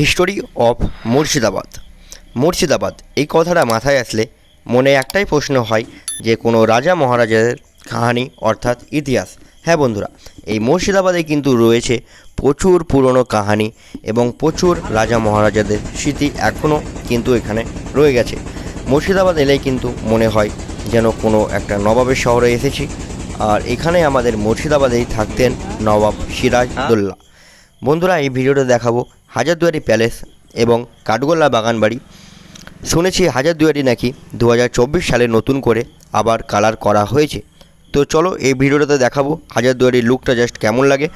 History of Murshidabad. Murshidabad, এই কথাটা মাথায় আসলে মনে একটাই প্রশ্ন হয় যে কোনো রাজা মহারাজাদের কাহানি অর্থাৎ ইতিহাস। হ্যাঁ বন্ধুরা, এই মুর্শিদাবাদে কিন্তু রয়েছে প্রচুর পুরনো কাহানি এবং প্রচুর রাজা মহারাজাদের স্মৃতি এখনও কিন্তু এখানে রয়ে গেছে। মুর্শিদাবাদ এলেই কিন্তু মনে হয় যেন কোনো একটা নবাবের শহরে এসেছি। আর এখানে আমাদের মুর্শিদাবাদেই থাকতেন নবাব সিরাজদৌল্লা বন্ধুরা, এই ভিডিওটা দেখাবো হাজারদুয়ারি প্যালেস এবং কাঠগোল্লা বাগানবাড়ি। শুনেছি হাজারদুয়ারি নাকি দু হাজার চব্বিশ সালে নতুন করে আবার কালার করা হয়েছে। তো চলো এই ভিডিওটাতে দেখাবো হাজারদুয়ারির লুকটা জাস্ট কেমন লাগে।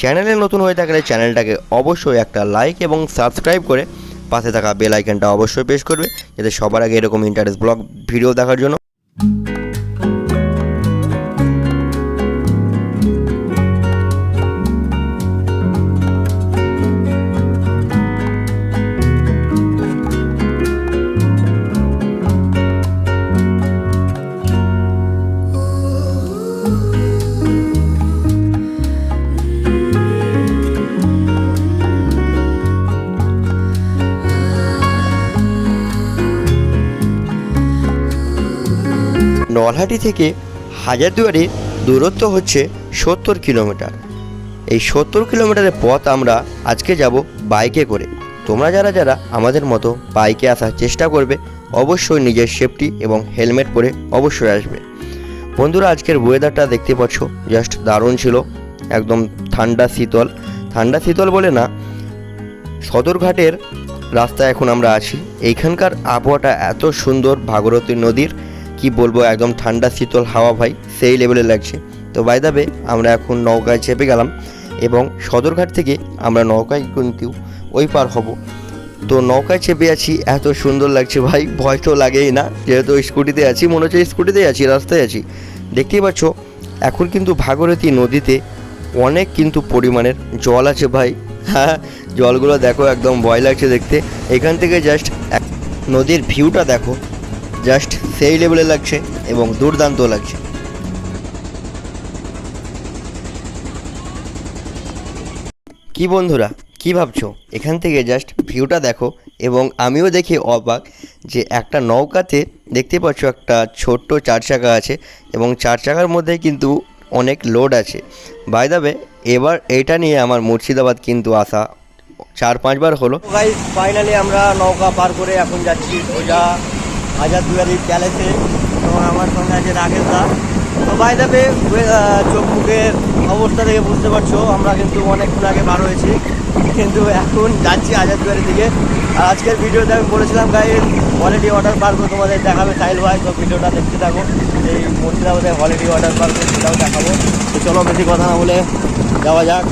চ্যানেলে নতুন হয়ে থাকলে চ্যানেলটাকে অবশ্যই একটা লাইক এবং সাবস্ক্রাইব করে পাশে থাকা বেল আইকনটা অবশ্যই প্রেস করবে, যাতে সবার আগে এরকম ইন্টারেস্ট ব্লগ ভিডিও দেখার জন্য। নলহাটি থেকে হাজারদুয়ারির দূরত্ব হচ্ছে সত্তর কিলোমিটার। এই সত্তর কিলোমিটারের পথ আমরা আজকে যাব বাইকে করে। তোমরা যারা যারা আমাদের মতো বাইকে আসার চেষ্টা করবে, অবশ্যই নিজের সেফটি এবং হেলমেট পরে অবশ্যই আসবে। বন্ধুরা, আজকের ওয়েদারটা দেখতে পাচ্ছ জাস্ট দারুণ ছিল, একদম ঠান্ডা শীতল। ঠান্ডা শীতল বলে না, সদরঘাটের রাস্তায় এখন আমরা আছি। এইখানকার আবহাওয়াটা এত সুন্দর ভাগরতী নদীর কি বলব, একদম ঠান্ডা, শীতল হাওয়া ভাই, সেই লেভেলে লাগছে। তো বাই দাবে আমরা এখন নৌকায় চেপে গেলাম এবং সদরঘাট থেকে আমরা নৌকায় কিন্তু ওই পার হব। তো নৌকায় চেপে আছি, এত সুন্দর লাগছে ভাই, ভয় তো লাগেই না। যেহেতু স্কুটিতে আছি, মনে হচ্ছে স্কুটিতেই আছি, রাস্তায় আছি। দেখতেই পাচ্ছ, এখন কিন্তু ভাগরতী নদীতে অনেক কিন্তু পরিমাণের জল আছে ভাই। হ্যাঁ জলগুলো দেখো, একদম ভয় লাগছে দেখতে। এখান থেকে জাস্ট নদীর ভিউটা দেখো। জাস্ট সেই লেভেলে লাগছে এবং দুর্দান্ত লাগছে। কি বন্ধুরা, কি ভাবছ? এখান থেকে জাস্ট ভিউটা দেখো এবং আমিও দেখি অবাক যে একটা নৌকাতে দেখতে পাচ্ছ একটা ছোট্ট চার চাকা আছে এবং চার চাকার মধ্যে কিন্তু অনেক লোড আছে। বাই দাবে এবার এটা নিয়ে আমার মুর্শিদাবাদ কিন্তু আসা চার পাঁচবার হলো। ফাইনালি আমরা নৌকা পার করে এখন যাচ্ছি। সোজা। হাজার দুয়ারি প্যালেসে তো আমার সঙ্গে আছে রাকেশ দা। তো বাই দাবে চোখ মুখের অবস্থা থেকে বুঝতে পারছ, আমরা কিন্তু অনেকক্ষণ আগে বার হয়েছি। কিন্তু এখন যাচ্ছি হাজার দুয়ারি দিকে। আর আজকের ভিডিওতে আমি বলেছিলাম গাইজ হলিডে ওয়াটার পার্কও তোমাদের দেখাবে সাইল ভাই তো ভিডিওটা দেখতে থাকো। এই মুর্শিদাবাদের হলিডে ওয়াটার পার্ক সেটাও দেখাবো। তো চলো বেশি কথা না বলে যাওয়া যাক।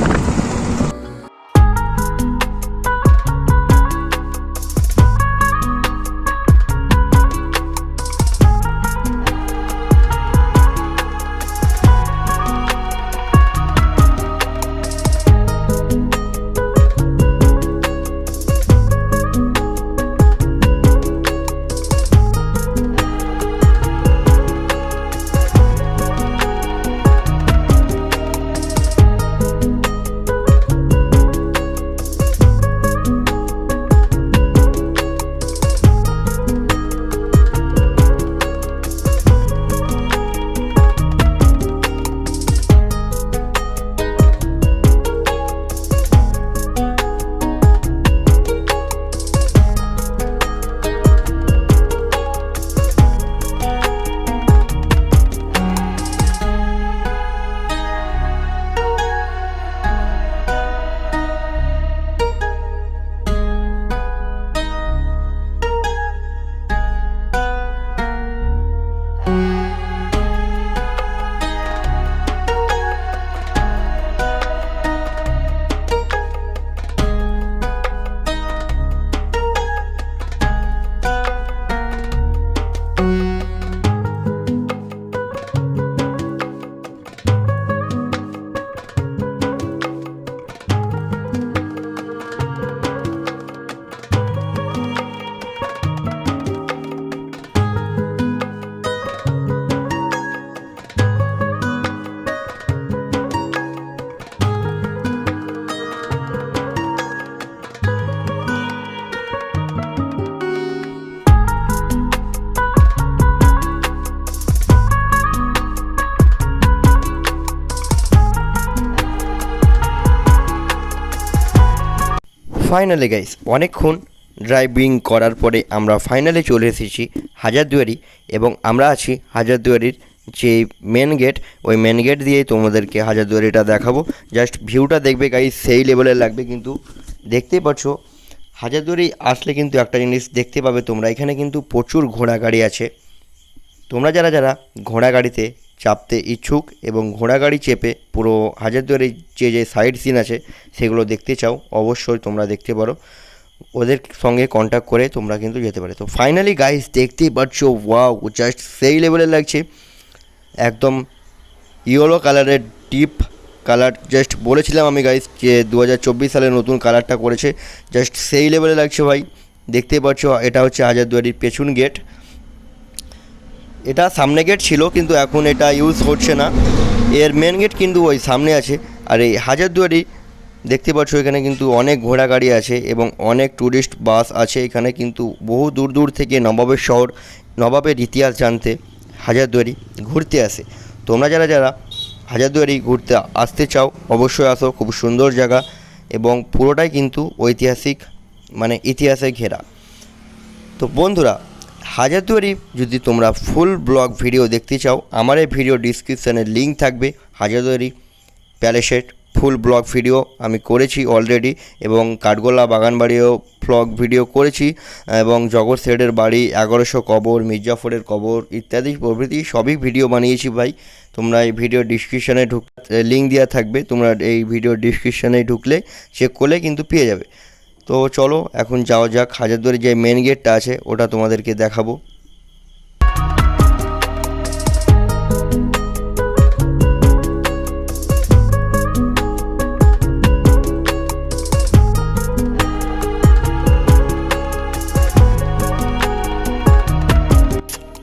ফাইনালি গাইস অনেকক্ষণ ড্রাইভিং করার পরে আমরা ফাইনালি চলে এসেছি হাজারদুয়ারি এবং আমরা আছি হাজারদুয়ারির যে মেন গেট ওই মেন গেট দিয়েই তোমাদেরকে হাজারদুয়ারিটা দেখাবো। জাস্ট ভিউটা দেখবে গাইস সেই লেভেলের লাগবে। কিন্তু দেখতেই পাচ্ছ, হাজারদুয়ারি আসলে কিন্তু একটা জিনিস দেখতে পাবে তোমরা। এখানে কিন্তু প্রচুর ঘোড়া গাড়ি আছে। তোমরা যারা যারা ঘোড়া গাড়িতে চাপতে ইচ্ছুক এবং ঘোড়া গাড়ি চেপে পুরো হাজারদুয়ারির যে যে সাইড সিন আছে, সেগুলো দেখতে চাও, অবশ্যই তোমরা দেখতে পারো। ওদের সঙ্গে কন্ট্যাক্ট করে তোমরা কিন্তু যেতে পারে। তো ফাইনালি গাইস দেখতেই পাচ্ছ ওয়াও জাস্ট সেই লেভেলের লাগছে। একদম ইয়েলো কালারের ডিপ কালার জাস্ট বলেছিলাম আমি গাইস যে দু হাজার চব্বিশ সালে নতুন কালারটা করেছে। জাস্ট সেই লেভেলে লাগছে ভাই। দেখতেই পাচ্ছ, এটা হচ্ছে হাজারদুয়ারির পেছন গেট এটা সামনে গেট ছিল, কিন্তু এখন এটা ইউজ হচ্ছে না। এর মেন গেট কিন্তু ওই সামনে আছে। আর এই হাজারদুয়ারি দেখতে পাচ্ছ, এখানে কিন্তু অনেক ঘোড়া গাড়ি আছে এবং অনেক ট্যুরিস্ট বাস আছে। এখানে কিন্তু বহু দূর দূর থেকে নবাবের শহর, নবাবের ইতিহাস জানতে হাজারদুয়ারি ঘুরতে আসে। তোমরা যারা যারা হাজারদুয়ারি ঘুরতে আসতে চাও, অবশ্যই আসো, খুব সুন্দর জায়গা এবং পুরোটাই কিন্তু ঐতিহাসিক মানে ইতিহাসে ঘেরা। তো বন্ধুরা হাজারদুয়ারি, যদি তোমরা ফুল ব্লগ ভিডিও দেখতে চাও, আমার এই ভিডিও ডিসক্রিপশানে লিঙ্ক থাকবে, হাজারদুয়ারি প্যালেসের ফুল ব্লগ ভিডিও আমি করেছি অলরেডি এবং কাঠগোলা বাগানবাড়িও ব্লগ ভিডিও করেছি এবং জগৎ সেটের বাড়ি, এগারোশো কবর, মির্জাফরের কবর ইত্যাদি প্রভৃতি সবই ভিডিও বানিয়েছি ভাই। তোমরা এই ভিডিও ডিসক্রিপশানে ঢুক লিঙ্ক দেওয়া থাকবে, তোমরা এই ভিডিও ডিসক্রিপশানে ঢুকলে চেক করলে কিন্তু পেয়ে যাবে। তো চলো, এখন যাওয়া যাক। হাজারদুয়ারি যে মেন গেটটা আছে, ওটা তোমাদেরকে দেখাবো।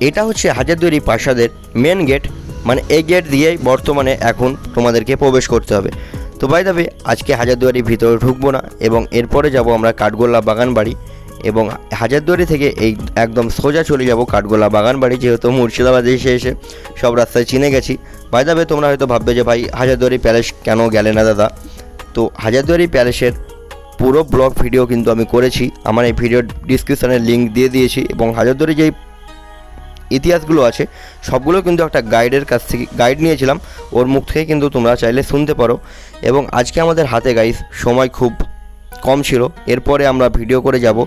এটা হচ্ছে হাজারদুয়ারি প্রাসাদের মেন গেট মানে এই গেট দিয়েই বর্তমানে এখন তোমাদেরকে প্রবেশ করতে হবে। তো বাই দাবে আজকে হাজারদুয়ারির ভিতরে ঢুকবো না এবং এরপরে যাব আমরা কাঠগোল্লা বাগান বাড়ি এবং হাজারদুয়ারি থেকে এই একদম সোজা চলে যাব কাঠগোলা বাগান বাড়ি যেহেতু মুর্শিদাবাদে এসে এসে সব রাস্তায় চিনে গেছি। বাই দাবে তোমরা হয়তো ভাববে যে ভাই, হাজারদুয়ারি প্যালেস কেন গেলে না দাদা? তো হাজারদুয়ারি প্যালেসের পুরো ব্লগ ভিডিও কিন্তু আমি করেছি। আমার এই ভিডিও ডিসক্রিপশানে লিঙ্ক দিয়ে দিয়েছি এবং হাজারদুয়ারি যেই ইতিহাসগুলো আছে, সবগুলো কিন্তু একটা গাইডের কাছ থেকে গাইড নিয়েছিলাম। ওর মুখ থেকে কিন্তু তোমরা চাইলে শুনতে পারো। এবং আজকে আমাদের হাতে গাইস সময় খুব কম ছিল। এরপরে আমরা ভিডিও করে যাব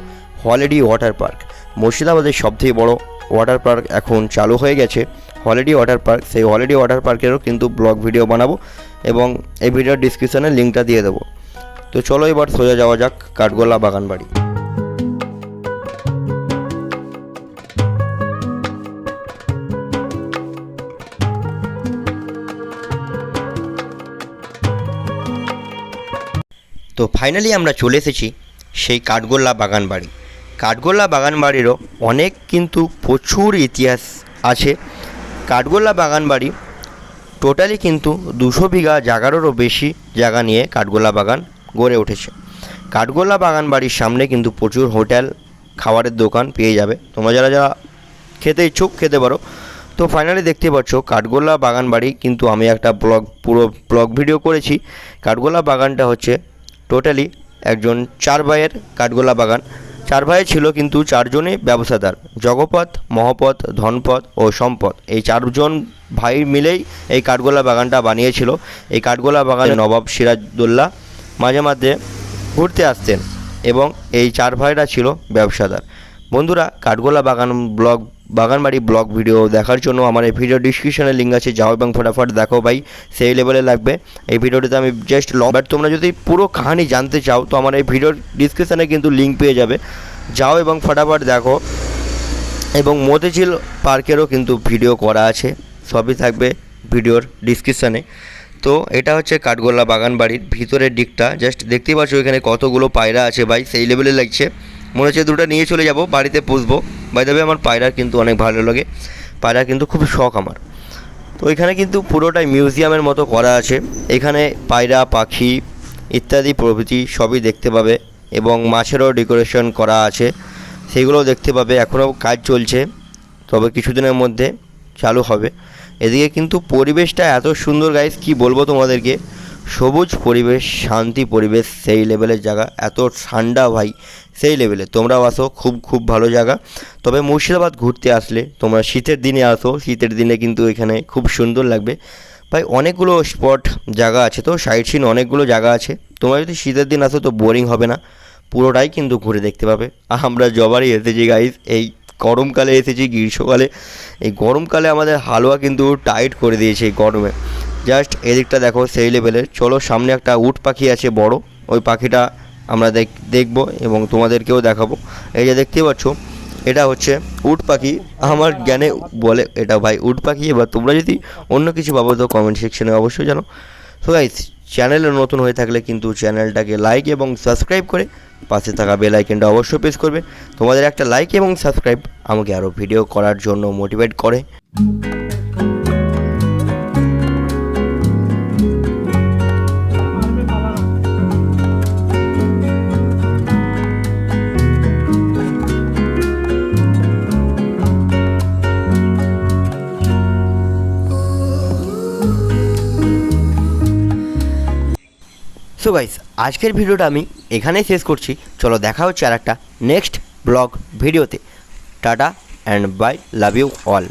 হলিডি ওয়াটার পার্ক মুর্শিদাবাদের সবথেকে বড় ওয়াটার পার্ক এখন চালু হয়ে গেছে। হলিডি ওয়াটার পার্ক সেই হলিডি ওয়াটার পার্কেরও কিন্তু ব্লগ ভিডিও বানাবো এবং এই ভিডিওর ডিসক্রিপশানে লিঙ্কটা দিয়ে দেবো। তো চলো এবার সোজা যাওয়া যাক কাঠগোলা বাগান তো ফাইনালি আমরা চলে এসেছি সেই কাঠগোল্লা বাগান বাড়ি। কাঠগোল্লা বাগান বাড়িরও অনেক কিন্তু প্রচুর ইতিহাস আছে। কাঠগোল্লা বাগান বাড়ি টোটালি কিন্তু দুশো বিঘা জায়গারও বেশি জায়গা নিয়ে কাঠগোল্লা বাগান গড়ে উঠেছে। কাঠগোল্লা বাগান বাড়ির সামনে কিন্তু প্রচুর হোটেল, খাবারের দোকান পেয়ে যাবে। তোমরা যারা যারা খেতে ইচ্ছুক, খেতে পারো। তো ফাইনালি দেখতে পাচ্ছ, কাঠগোল্লা বাগান বাড়ি কিন্তু আমি একটা ব্লগ পুরো ব্লগ ভিডিও করেছি। কাঠগোল্লা বাগানটা হচ্ছে টোটালি একজন চার ভাইয়ের কাঠগোলা বাগান। চার ভাই ছিল কিন্তু চারজনই ব্যবসাদার। জগপথ মহপথ ধনপথ ও সম্পদ। এই চারজন ভাই মিলেই এই কাঠগোলা বাগানটা বানিয়েছিল। এই কাঠগোলা বাগানে নবাব সিরাজদৌল্লা মাঝে মাঝে ঘুরতে আসতেন এবং এই চার ভাইরা ছিল ব্যবসাদার। বন্ধুরা কাঠগোলা বাগান ব্লগ বাগানবাড়ি ব্লগ ভিডিও দেখার জন্য আমার এই ভিডিও ডিসক্রিপশনে লিঙ্ক আছে, যাও এবং ফটাফট দেখো ভাই, সেই লেভেলে লাগবে। এই ভিডিওটিতে আমি জাস্ট লং বাট তোমরা যদি পুরো কাহানি জানতে চাও, তো আমার এই ভিডিওর ডিসক্রিপশানে কিন্তু লিঙ্ক পেয়ে যাবে। যাও এবং ফটাফট দেখো। এবং মতিঝিল পার্কেরও কিন্তু ভিডিও করা আছে, সবই থাকবে ভিডিওর ডিসক্রিপশানে তো এটা হচ্ছে কাঠগোল্লা বাগান বাড়ির ভিতরের দিকটা জাস্ট দেখতেই পাচ্ছ এখানে কতগুলো পায়রা আছে ভাই, সেই লেভেলে লাগছে। মনে হচ্ছে দুটো নিয়ে চলে যাব, বাড়িতে পুষবো। বাই দেবে আমার পায়রার কিন্তু অনেক ভালো লাগে। পায়রা কিন্তু খুব শখ আমার। তো এখানে কিন্তু পুরোটাই মিউজিয়ামের মতো করা আছে। এখানে পায়রা, পাখি ইত্যাদি প্রভৃতি সবই দেখতে পাবে এবং মাছেরও ডেকোরেশন করা আছে। সেগুলোও দেখতে পাবে। এখনও কাজ চলছে, তবে কিছুদিনের মধ্যে চালু হবে। এদিকে কিন্তু পরিবেশটা এত সুন্দর গাইস কি বলব তোমাদেরকে? সবুজ পরিবেশ, শান্তি পরিবেশ, সেই লেভেলের জায়গা। এত ঠান্ডা ভাই। সেই লেভেলে তোমরাও আসো, খুব খুব ভালো জায়গা। তবে মুর্শিদাবাদ ঘুরতে আসলে তোমরা শীতের দিনে আসো। শীতের দিনে কিন্তু এখানে খুব সুন্দর লাগবে। ভাই, অনেকগুলো স্পট জায়গা আছে তো সাইড সিন অনেকগুলো জায়গা আছে। তোমরা যদি শীতের দিন আসো তো বোরিং হবে না। পুরোটাই কিন্তু ঘুরে দেখতে পাবে। আমরা জবারই এসেছি গাইজ এই গরমকালে এসেছি, গ্রীষ্মকালে। এই গরমকালে আমাদের হালুয়া কিন্তু টাইট করে দিয়েছে এই গরমে। জাস্ট এদিকটা দেখো, সেই লেভেলের চলো, সামনে একটা উট পাখি আছে বড়। ওই পাখিটা আমরা দেখ, দেখব এবং তোমাদেরকেও দেখাবো। এই যে দেখতে পাচ্ছ, এটা হচ্ছে উট পাখি। আমার জ্ঞানে বলে এটা ভাই উট পাখি। এবার তোমরা যদি অন্য কিছু ভাবো তো কমেন্ট সেকশনে অবশ্যই জানো। তো গাইস চ্যানেলে নতুন হয়ে থাকলে কিন্তু চ্যানেলটাকে লাইক এবং সাবস্ক্রাইব করে পাশে থাকা বেল আইকনটা অবশ্যই প্রেস করবে। তোমাদের একটা লাইক এবং সাবস্ক্রাইব আমাকে আরও ভিডিও করার জন্য মোটিভেট করে। সো গাইস আজকের ভিডিওটা আমি এখানেই শেষ করছি। চলো দেখা হচ্ছে আর একটা নেক্সট ব্লগ ভিডিওতে। Tata and bye love you all